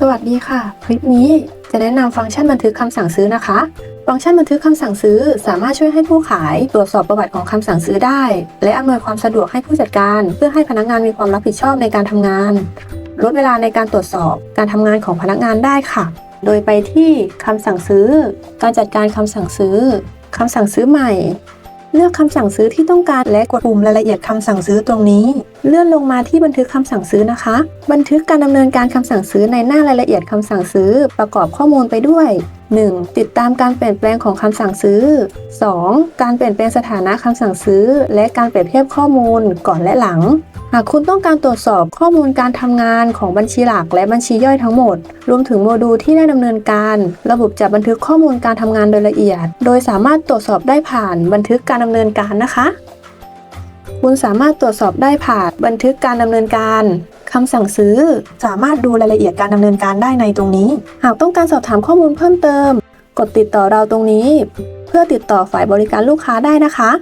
สวัสดีค่ะ คลิปนี้จะแนะนำฟังก์ชันบันทึกคำสั่งซื้อนะคะ ฟังก์ชันบันทึกคำสั่งซื้อ สามารถช่วยให้ผู้ขายตรวจสอบประวัติของคำสั่งซื้อได้ และอำนวยความสะดวกให้ผู้จัดการ เพื่อให้พนักงานมีความรับผิดชอบในการทำงาน ลดเวลาในการตรวจสอบการทำงานของพนักงานได้ค่ะ โดยไปที่คำสั่งซื้อ การจัดการคำสั่งซื้อคำสั่งซื้อใหม่ เลือกคำสั่งซื้อที่ต้องการและกดปุ่มรายละเอียดคำสั่งซื้อตรงนี้ เลื่อนลงมาที่บันทึกคำสั่งซื้อนะคะ บันทึกการดำเนินการคำสั่งซื้อในหน้ารายละเอียดคำสั่งซื้อ ประกอบข้อมูลไปด้วย 1. ติดตามการเปลี่ยนแปลงของคำสั่งซื้อ 2. การเปลี่ยนแปลงสถานะคำสั่งซื้อ และการเปรียบเทียบข้อมูลก่อนและหลัง หากคุณต้องการตรวจสอบข้อมูลการทำงานของบัญชีหลักและบัญชีย่อยทั้งหมด รวมถึงโมดูลที่ได้ดำเนินการ ระบบจะบันทึกข้อมูลการทำงานโดยละเอียด โดยสามารถตรวจสอบได้ผ่านบันทึกการดำเนินการนะคะ คุณสามารถตรวจสอบได้ผ่านบันทึกการดำเนินการคำสั่งซื้อ สามารถดูรายละเอียดการดำเนินการได้ในตรงนี้ หากต้องการสอบถามข้อมูลเพิ่มเติม กดติดต่อเราตรงนี้ เพื่อติดต่อฝ่ายบริการลูกค้าได้นะคะ